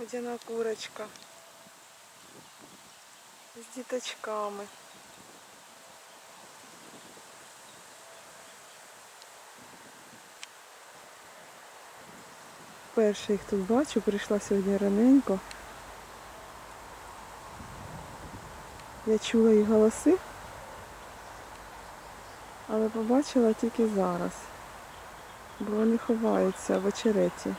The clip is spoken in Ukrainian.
Водяна курочка. З діточками. Перше їх тут бачу, прийшла сьогодні раненько. Я чула їх голоси, але побачила тільки зараз, бо вони ховаються в очереті.